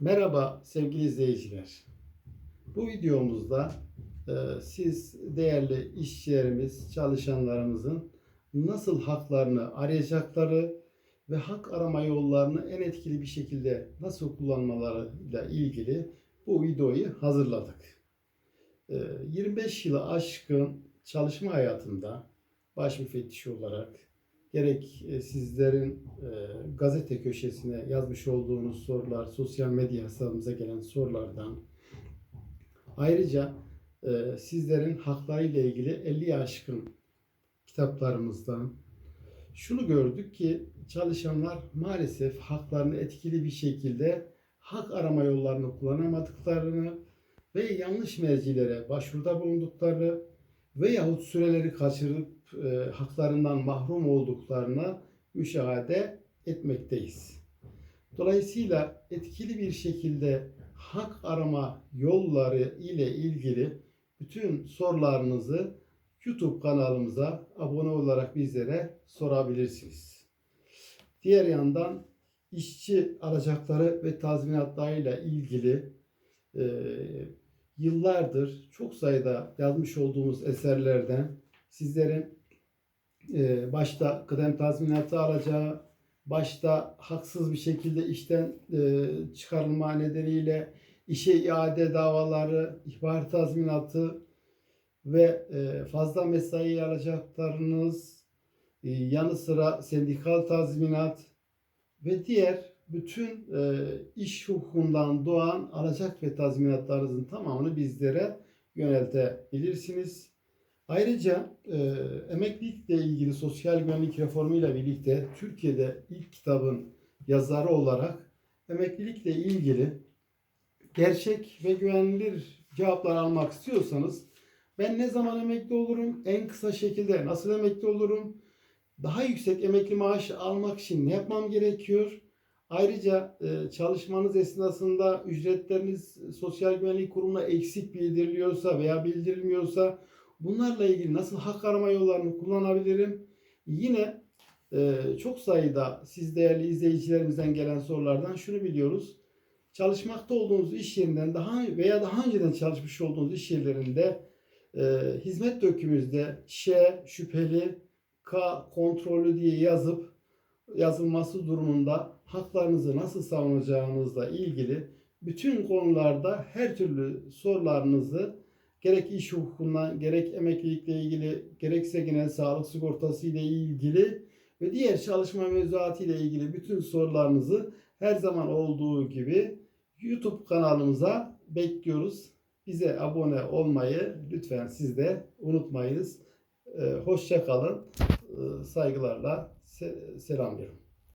Merhaba sevgili izleyiciler. Bu videomuzda e, siz değerli işçilerimiz, çalışanlarımızın nasıl haklarını arayacakları ve hak arama yollarını en etkili bir şekilde nasıl kullanmalarıyla ilgili bu videoyu hazırladık. E, 25 yılı aşkın çalışma hayatında baş müfettiş olarak gerek e, sizlerin e, gazete köşesine yazmış olduğunuz sorular, sosyal medya hesabımıza gelen sorulardan. Ayrıca e, sizlerin haklarıyla ilgili 50 aşkın kitaplarımızdan. Şunu gördük ki çalışanlar maalesef haklarını etkili bir şekilde hak arama yollarını kullanamadıklarını ve yanlış mercilere başvuruda bulundukları veyahut süreleri kaçırıp e, haklarından mahrum olduklarına müşahede etmekteyiz. Dolayısıyla etkili bir şekilde hak arama yolları ile ilgili bütün sorularınızı YouTube kanalımıza abone olarak bizlere sorabilirsiniz. Diğer yandan işçi alacakları ve tazminatlarıyla ilgili e, yıllardır çok sayıda yazmış olduğumuz eserlerden sizlerin e, başta kıdem tazminatı alacağı, başta haksız bir şekilde işten e, çıkarılma nedeniyle işe iade davaları, ihbar tazminatı ve e, fazla mesai alacaklarınız, e, yanı sıra sendikal tazminat ve diğer bütün iş hukukundan doğan alacak ve tazminatlarınızın tamamını bizlere yöneltebilirsiniz. Ayrıca e, emeklilikle ilgili sosyal güvenlik reformu ile birlikte Türkiye'de ilk kitabın yazarı olarak emeklilikle ilgili gerçek ve güvenilir cevaplar almak istiyorsanız ben ne zaman emekli olurum, en kısa şekilde nasıl emekli olurum, daha yüksek emekli maaşı almak için ne yapmam gerekiyor, Ayrıca e, çalışmanız esnasında ücretleriniz Sosyal Güvenlik Kurumu'na eksik bildiriliyorsa veya bildirilmiyorsa bunlarla ilgili nasıl hak arama yollarını kullanabilirim? Yine e, çok sayıda siz değerli izleyicilerimizden gelen sorulardan şunu biliyoruz. Çalışmakta olduğunuz iş yerinden daha veya daha önceden çalışmış olduğunuz iş yerlerinde e, hizmet dökümünüzde Ş, şüpheli, K, kontrollü diye yazıp yazılması durumunda haklarınızı nasıl savunacağınızla ilgili bütün konularda her türlü sorularınızı gerek iş hukukundan, gerek emeklilikle ilgili, gerekse genel sağlık sigortası ile ilgili ve diğer çalışma mevzuatı ile ilgili bütün sorularınızı her zaman olduğu gibi YouTube kanalımıza bekliyoruz. Bize abone olmayı lütfen siz de unutmayınız. Hoşça kalın. Saygılarla selamlıyorum.